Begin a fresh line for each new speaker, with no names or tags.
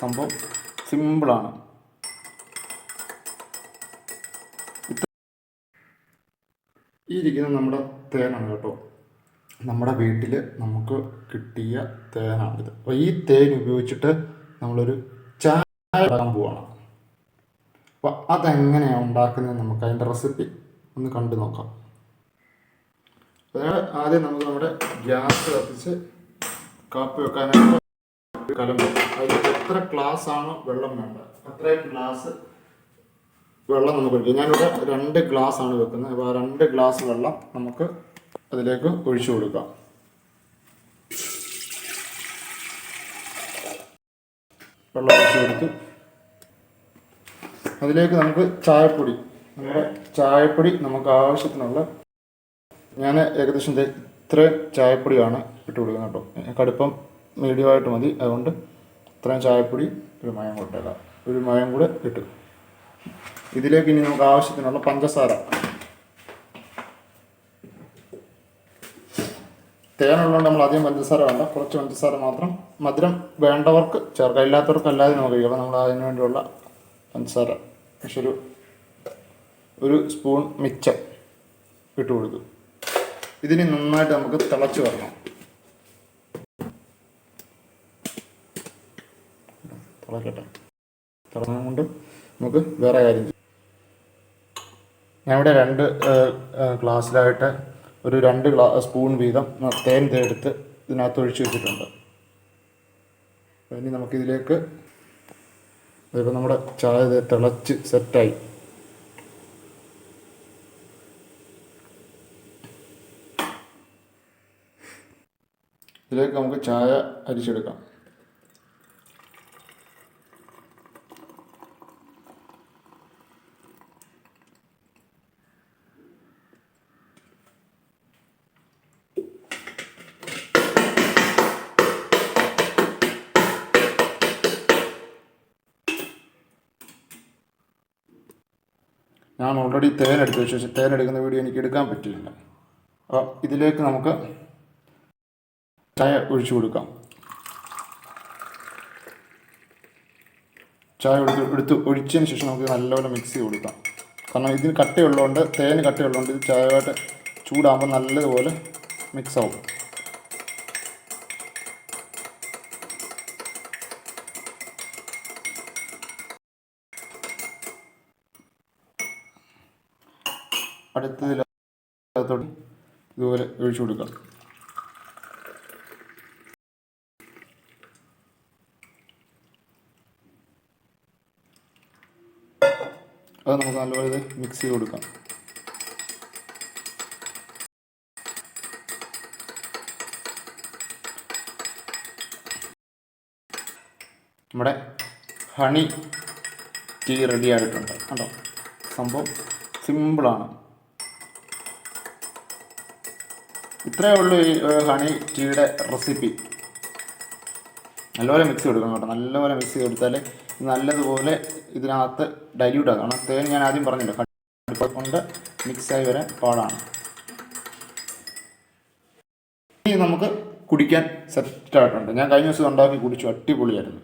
സംഭവം സിമ്പിളാണ്. ഈ ഇരിക്കുന്നത് നമ്മുടെ തേനാണ് കേട്ടോ. നമ്മുടെ വീട്ടിൽ നമുക്ക് കിട്ടിയ തേനാണിത് അപ്പോൾ ഈ തേൻ ഉപയോഗിച്ചിട്ട് നമ്മളൊരു ചായ ഉണ്ടാക്കാൻ പോവാണ്. അപ്പോൾ അതെങ്ങനെയാണ് ഉണ്ടാക്കുന്നത് നമുക്ക് അതിന്റെ റെസിപ്പി ഒന്ന് കണ്ടു നോക്കാം. ആദ്യം നമുക്ക് നമ്മുടെ ഗ്യാസ് കത്തിച്ച് കാപ്പി വെക്കാനായിട്ട് കലം അതിൽ എത്ര ഗ്ലാസ് ആണ് വെള്ളം വേണ്ടത്. അത്ര ഗ്ലാസ് വെള്ളം നമുക്ക് ഒഴിക്കാം. ഞാനിവിടെ രണ്ട് ഗ്ലാസ് ആണ് വെക്കുന്നത്. അപ്പോൾ ആ രണ്ട് ഗ്ലാസ് വെള്ളം നമുക്ക് അതിലേക്ക് ഒഴിച്ചു കൊടുക്കാം. വെള്ളം ഒഴിച്ചു കൊടുത്തു അതിലേക്ക് നമുക്ക് ചായപ്പൊടി നമ്മുടെ ചായപ്പൊടി നമുക്ക് ആവശ്യത്തിനുള്ള ഞാൻ ഏകദേശം ഇത്ര ചായപ്പൊടിയാണ് ഇട്ട് കൊടുക്കുന്നത് കേട്ടോ. കടുപ്പം മീഡിയമായിട്ട് മതി. അതുകൊണ്ട് ഇത്രയും ചായപ്പൊടി ഒരു മയം കൊട്ടേക്കാം ഒരു മയം കൂടെ കിട്ടും ഇതിലേക്ക് ഇനി നമുക്ക് ആവശ്യത്തിനുള്ള പഞ്ചസാര. തേനുള്ളതുകൊണ്ട് നമ്മൾ അധികം പഞ്ചസാര വേണ്ട. കുറച്ച് പഞ്ചസാര മാത്രം. മധുരം വേണ്ടവർക്ക് ചേർക്കാം. ഇല്ലാത്തവർക്ക് അല്ലാതെ നമുക്ക് കഴിക്കാം. അപ്പോൾ നമ്മൾ അതിന് വേണ്ടിയുള്ള പഞ്ചസാര. പക്ഷെ ഒരു ഒരു സ്പൂൺ മിച്ചം ഇട്ട് കൊടുത്തു. ഇതിന് നന്നായിട്ട് നമുക്ക് തിളച്ച് വരണം. തിളക്കട്ടെ തിളങ്ങും കൊണ്ട് നമുക്ക് വേറെ കാര്യം ഞാൻ ഇവിടെ രണ്ട് ഗ്ലാസ്സിലായിട്ട് ഒരു രണ്ട് ഗ്ലാ സ്പൂൺ വീതം തേൻ തേടുത്ത് ഇതിനകത്ത് ഒഴിച്ചു വെച്ചിട്ടുണ്ട്. ഇനി നമുക്കിതിലേക്ക് ഇതിപ്പോൾ നമ്മുടെ ചായ തിളച്ച് സെറ്റായി. ഇതിലേക്ക് നമുക്ക് ചായ അരിച്ചെടുക്കാം. ഞാൻ ഓൾറെഡി തേൻ എടുത്തു പക്ഷേ തേൻ എടുക്കുന്ന വീഡിയോ എനിക്ക് എടുക്കാൻ പറ്റിയില്ല. അപ്പോൾ ഇതിലേക്ക് നമുക്ക് ചായ ഒഴിച്ചു കൊടുക്കാം. ചായ എടുത്ത് എടുത്ത് ഒഴിച്ചതിന് ശേഷം നമുക്ക് നല്ലപോലെ മിക്സ് ചെയ്ത് കൊടുക്കാം. കാരണം ഇതിന് കട്ടയുള്ളതുകൊണ്ട് തേന് കട്ടയുള്ളതുകൊണ്ട് ഇത് ചായയായിട്ട് ചൂടാകുമ്പോൾ നല്ലതുപോലെ മിക്സ് ആവും. അടുത്തതിലോട്ട് ഇതുപോലെ ഒഴിച്ചു കൊടുക്കാം അത് നമുക്ക് നല്ലപോലെ ഇത് മിക്സ് ചെയ്ത് കൊടുക്കാം. നമ്മുടെ ഹണി ടീ റെഡി ആയിട്ടുണ്ട്. കണ്ടോ? സംഭവം സിമ്പിളാണ് ഇത്രയേ ഉള്ളൂ ഈ ഹണി ടീയുടെ റെസിപ്പി നല്ലപോലെ മിക്സ് കൊടുക്കണം കേട്ടോ. നല്ലപോലെ മിക്സ് ചെയ്ത് കൊടുത്താൽ നല്ലതുപോലെ ഇതിനകത്ത് ഡൈല്യൂട്ട് ആകും. കാരണം തേൻ ഞാൻ ആദ്യം പറഞ്ഞില്ല കടുപ്പ കൊണ്ട് മിക്സായി വരാൻ പാടാണ്. നമുക്ക് കുടിക്കാൻ സെറ്റായിട്ടുണ്ട് ഞാൻ കഴിഞ്ഞ ദിവസം ഉണ്ടാക്കി കുടിച്ചു. അടിപൊളിയായിരുന്നു.